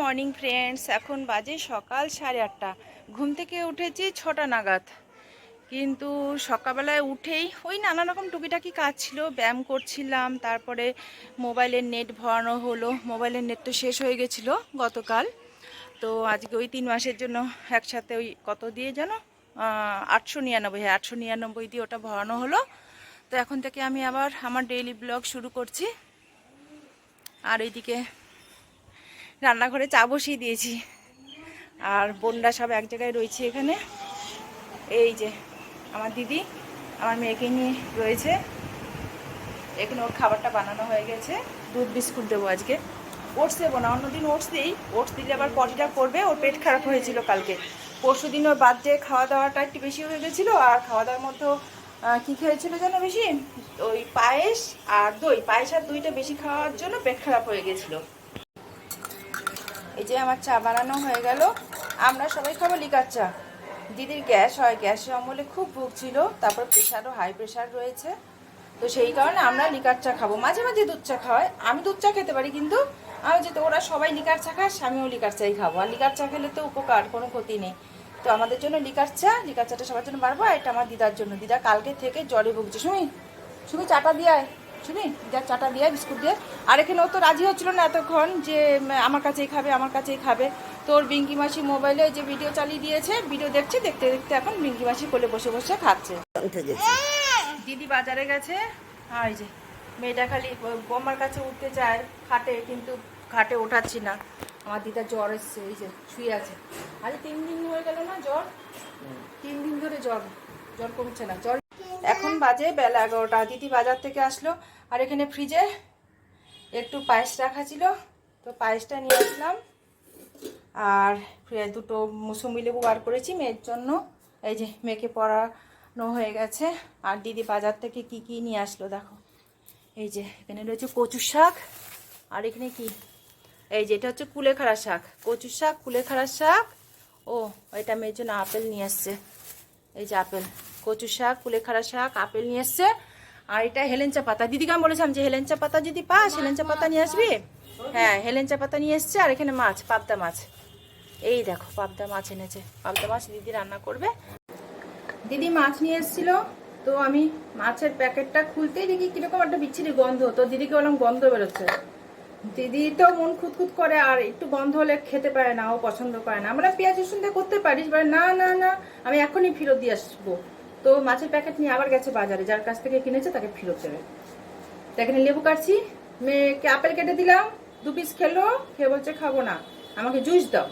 Morning friends এখন বাজে সকাল সাড়ে আটটা। ঘুম থেকে উঠেছি ছটা নাগাদ। কিন্তু সকালবেলায় উঠেই ওই নানা রকম টুকিটাকি কাজ ছিল, ব্যায়াম করছিলাম, তারপরে মোবাইলের নেট ভরানো হলো। মোবাইলের নেট তো শেষ হয়ে গেছিল গতকাল। তো আজকে ওই তিন মাসের জন্য একসাথে ওই কত দিয়ে যেন আটশো নিরানব্বই হ্যাঁ আটশো নিরানব্বই দিয়ে ওটা ভরানো হলো। তো এখন থেকে আমি আবার আমার ডেইলি ব্লগ শুরু করছি। আর এইদিকে রান্নাঘরে চা বসিয়ে দিয়েছি। আর বোনরা সব এক জায়গায় রয়েছে এখানে। এই যে, আমার দিদি, আমার মেয়েকে নিয়ে রয়েছে। এখানে ওর খাবারটা বানানো হয়ে গেছে। দুধ বিস্কুট দেবো আজকে। ওটস দেবো না, অন্যদিন ওটস দিই। ওটস দিলে আবার পটিটা করবে, ওর পেট খারাপ হয়েছিল কালকে। পরশু দিন ওর বাদ দিয়ে খাওয়া দাওয়াটা একটু বেশি হয়ে গেছিল, আর খাওয়া দাওয়ার মধ্যে কী খেয়েছিল যেন বেশি? ওই পায়েস আর দই। পায়েস আর দইটা বেশি খাওয়ার জন্য পেট খারাপ হয়ে গেছিল। এই যে আমার চা বানানো হয়ে গেল। আমরা সবাই খাব লিকার চা। দিদির গ্যাস হয় গ্যাসে অমলে খুব ভুগছিল তারপর প্রেশারও হাই প্রেশার রয়েছে। তো সেই কারণে আমরা লিকার চা খাব। মাঝে মাঝে দুধ চা খাওয়াই আমি দুধ চা খেতে পারি, কিন্তু আমি যেহেতু ওরা সবাই লিকার চা খায়, আমিও লিকার চাই খাব। আর লিকার চা খেলে তো উপকার, কোনো ক্ষতি নেই। তো আমাদের জন্য লিকার চা, লিকার চাটা সবার জন্য বাড়বো। আর এটা আমার দিদার জন্য। দিদা কালকে থেকে জ্বরে ভুগছে। শুনি শুনি চাটা দিয়ে আয়। শুনি? দিদার চাটা দিয়ে বিস্কুট দিয়ে। আর এখানে ও তো রাজি হচ্ছিল না এতক্ষণ যে আমার কাছেই খাবে আমার কাছেই খাবে। তোর বিঙ্কি মাসি মোবাইলে যে ভিডিও চালিয়ে দিয়েছে ভিডিও দেখছে দেখতে দেখতে এখন বিঙ্কি মাসি কোলে বসে বসে খাচ্ছে। দিদি বাজারে গেছে। আর যে মেয়েটা খালি বোমার কাছে উঠতে চায় খাটে কিন্তু খাটে ওঠাচ্ছি না। আমার দিদা জ্বর এসছে এই যে শুয়ে আছে। আজ তিন দিন হয়ে গেল না জ্বর? তিন দিন ধরে জ্বর। জ্বর কমছে না জ্বর। এখন বাজে বেলা এগারোটা। দিদি বাজার থেকে আসলো। আর এখানে ফ্রিজে একটু পায়েস রাখা ছিল। তো পায়েসটা নিয়ে আসলাম। আর দুটো মুসুম্বি লেবু বার করেছি মেয়ের জন্য। এই যে মেয়েকে পড়ানো হয়ে গেছে। আর দিদি বাজার থেকে কি কি নিয়ে আসলো দেখো। এই যে এখানে রয়েছে কচু শাক। আর এখানে কি? এই যে এটা হচ্ছে কুলেখাড়া শাক। কচু শাক, কুলেখাড়া শাক। ও, এটা মেয়ের জন্য আপেল নিয়ে আসছে। এই যে আপেল। কচু শাক, কুলেখাড়া শাক, আপেল নিয়ে এসছে আর এটা হেলেঞ্চা পাতা। দিদিকে আমি বলেছিলাম যে হেলেঞ্চা পাতা যদি পাস হেলেঞ্চা পাতা নিয়ে আসবি? হ্যাঁ হেলেঞ্চা পাতা নিয়ে এসছে আর এখানে মাছ পাবদা মাছ। এই দেখো পাবদা মাছ এনেছে। পাবদা মাছ দিদি রান্না করবে। দিদি মাছ নিয়ে এসেছিল তো আমি মাছের প্যাকেটটা খুলতেই দেখি কীরকম একটা বিচ্ছিরি গন্ধ। তো দিদিকে বললাম গন্ধ বেরোচ্ছে। দিদি তো মন খুঁতখুত করে আর একটু গন্ধ হলে খেতে পারে না ও পছন্দ করে না। আমরা পেঁয়াজ রসুন দিয়ে করতে পারিস না না না আমি এখনই ফেরত দিয়ে আসব। তো মাছের প্যাকেট নিয়ে আবার গেছে বাজারে, যার কাছ থেকে কিনেছে তাকে ফেরত দেবে। তো এখানে লেবু কাটছি, মেয়েকে আপেল কেটে দিলাম, দু পিস খেলো, খেয়ে বলছে খাব না, আমাকে জুস দাও।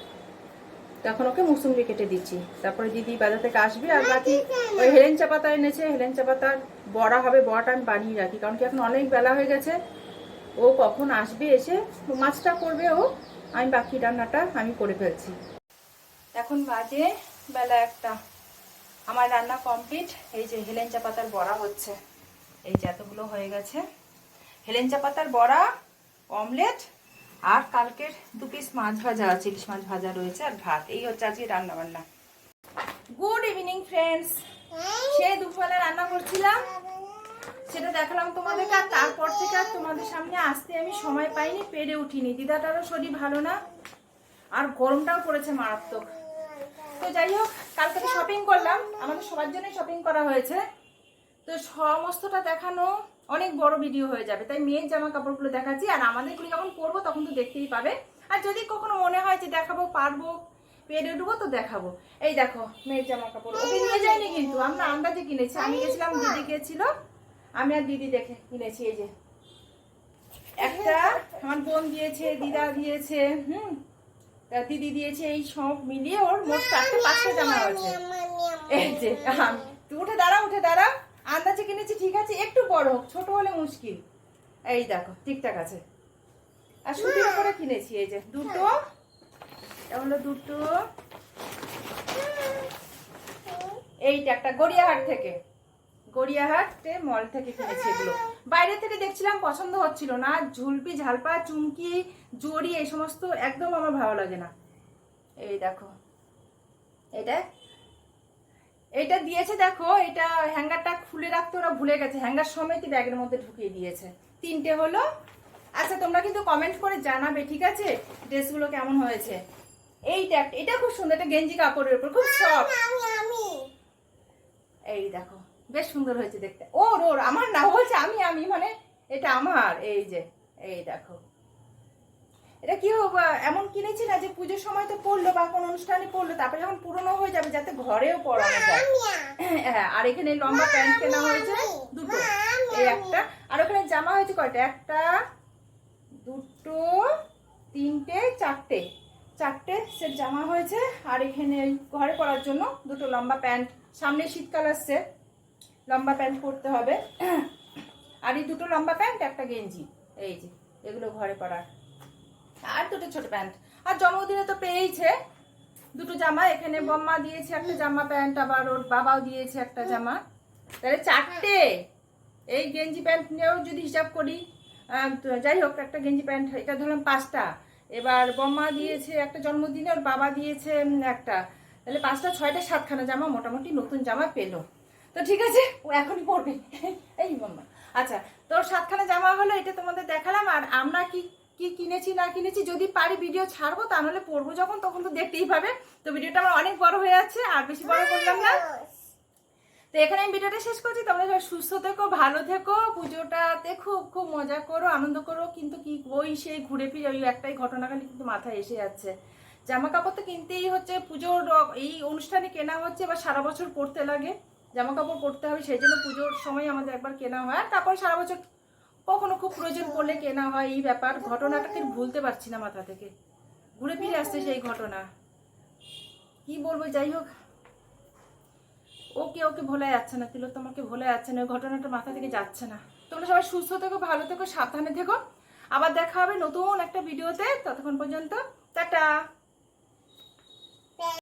তখন ওকে মুসুম্বি কেটে দিচ্ছি। তারপরে দিদি বাজার থেকে আসবে আর বাকি ওই হেলেঞ্চা পাতা এনেছে, হেলেঞ্চা পাতার বড়া হবে, বড়াটা আমি বানিয়ে রাখি, কারণ কি এখন অনেক বেলা হয়ে গেছে। ও কখন আসবে এসে মাছটা করবে ও, আমি বাকি রান্নাটা আমি করে ফেলছি। এখন বাজে বেলা একটা। আমার রান্না কমপ্লিট। এই যে হেলেঞ্চা পাতার বড়া হচ্ছে। এই যে এতগুলো হয়ে গেছে। হেলেঞ্চা পাতার বড়া, অমলেট আর কালকের দু পিস মাছ ভাজা আছে, ইলিশ মাছ ভাজা রয়েছে আর ভাত। এই হচ্ছে আজকে রান্না বান্না গুড ইভিনিং ফ্রেন্ডস সে দুপুরবেলা রান্না করছিলাম, সেটা দেখালাম তোমাদেরকে, আর তারপর থেকে আর তোমাদের সামনে আসতে আমি সময় পাইনি, পেরে উঠিনি। দিদাটারও শরীর ভালো না, আর গরমটাও পড়েছে মারাত্মক। তো যাই হোক কালকে তো শপিং করলাম। আমাদের সবার জন্যই শপিং করা হয়েছে। তো সমস্তটা দেখানো অনেক বড় ভিডিও হয়ে যাবে। তাই মেয়ের জামা কাপড়গুলো দেখাচ্ছি। আর আমাদেরগুলো যখন পরবো, তখন তো দেখতেই পাবে। আর যদি কখনো মনে হয় যে দেখাবো, পারব, পেরে উঠবো, তো দেখাবো। এই দেখো, মেয়ের জামা কাপড়। ওকে নিয়ে যায়নি কিন্তু। আমরা আন্দাজে কিনেছি। আমি গেছিলাম, দিদি গেছিল। আমি আর দিদি দেখে কিনেছি, এই যে। একটা আমার বোন দিয়েছে, দিদা দিয়েছে, হুম। দিদি দিয়েছে এই সব মিলিয়ে ওর মোট চারটে পাঁচটা জামা আছে। এই যে তুই উঠে দাঁড়া উঠে দাঁড়া। আন্দাজে কিনেছি, ঠিক আছে, একটু বড় হোক, ছোট হলে মুশকিল। এই দেখো ঠিকঠাক আছে। আর সুতির করে কিনেছি, এই যে, দুটো। এটা হলো দুটো। এইটা একটা গড়িয়াহাট থেকে। গড়িয়াহাটে মল থেকে কিনেছি এগুলো। বাইরে থেকে দেখছিলাম পছন্দ হচ্ছিল না ঝুলপি ঝালপা চুমকি জড়ি এই সমস্ত একদম আমার ভালো লাগে না। এই দেখো এটা এটা দিয়েছে দেখো এটা হ্যাঙ্গারটা খুলে রাখতে ওরা ভুলে গেছে হ্যাঙ্গার সমেতই ব্যাগের মধ্যে ঢুকিয়ে দিয়েছে। তিনটে হলো আচ্ছা তোমরা কিন্তু কমেন্ট করে জানাবে ঠিক আছে? ড্রেসগুলো কেমন হয়েছে? এইটা এটা খুব সুন্দর এটা গেঞ্জি কাপড়ের উপর খুব সফট এই দেখো বেশ সুন্দর হয়েছে দেখতে। ওর ওর আমার না বলছে আমি আমি মানে এটা আমার এই যে এই দেখো। এটা কি হোক এমন কিনেছি না যে পুজোর সময় তো পড়ল বা কোনো অনুষ্ঠানে পড়ল তারপরে যখন পুরনো হয়ে যাবে যাতে ঘরেও পরানো যায় হ্যাঁ আর এখানে লম্বা প্যান্ট কেনা হয়েছে দুটো। এই একটা আর ওখানে জামা হয়েছে কয়টা? একটা দুটো তিনটে চারটে। চারটে সেট জামা হয়েছে আর এখানে ঘরে পরার জন্য দুটো লম্বা প্যান্ট। সামনে শীতকাল আসছে লম্বা প্যান্ট পরতে হবে। আর এই দুটো লম্বা প্যান্ট, একটা গেঞ্জি। এই যে, এগুলো ঘরে পরার। আর দুটো ছোট প্যান্ট। আর জন্মদিনে তো পেয়েইছে দুটো জামা। এখানে বম্মা দিয়েছে একটা জামা প্যান্ট, আবার ওর বাবাও দিয়েছে একটা জামা। তাহলে চারটে। এই গেঞ্জি প্যান্ট নিয়েও যদি হিসাব করি যাই হোক, একটা গেঞ্জি প্যান্ট, এটা ধরলাম পাঁচটা। এবার বম্মা দিয়েছে একটা জন্মদিনে, ওর বাবা দিয়েছে একটা। তাহলে পাঁচটা, ছয়টা, সাতখানা জামা মোটামুটি নতুন জামা পেল। তো ঠিক আছে, ও এখনই পড়বে। এই বম্মা আচ্ছা তোর সাতখানা জামা হলো, এটা তোমাদের দেখালাম, আর আমরা কি কি কিনেছি, না কিনেছি, যদি পারি ভিডিও ছাড়বো, তাহলে পড়ব যখন, তখন তো দেখতেই পাবে। তো ভিডিওটা আমার অনেক বড় হয়ে যাচ্ছে, আর বেশি বড় করলাম না। তো এখানে আমি ভিডিওটা শেষ করছি, তোমরা সবাই সুস্থ থেকো, ভালো থেকো পুজোটাতে খুব খুব মজা করো, আনন্দ করো, কিন্তু কি, ওই সেই ঘুরে ফিরে, ওই একটাই ঘটনা খালি কিন্তু মাথায় এসে যাচ্ছে। জামা কাপড় তো কিনতেই হচ্ছে, পুজোর, এই অনুষ্ঠানে কেনা হচ্ছে, বা সারা বছর পরতে লাগে। জামা কাপড় পরতে হবে, সেই জন্য পুজোর সময় আমাদের একবার কেনা হয়। তারপর সারা বছর কখনো খুব প্রয়োজন পড়লে কেনা হয়, এই ব্যাপার। ঘটনাটাকে ভুলতে পারছি না মাথা থেকে। ঘুরে ফিরে আসছে সেই ঘটনা। কি বলব, যাই হোক। ওকে ওকে ভোলা যাচ্ছে না তোমাকে ভোলা যাচ্ছে না, ওই ঘটনাটা মাথা থেকে যাচ্ছে না। তোমরা সবাই সুস্থ থেকো, ভালো থেকো, সাবধানে থেকো। আবার দেখা হবে নতুন একটা ভিডিওতে। ততক্ষণ পর্যন্ত টাটা।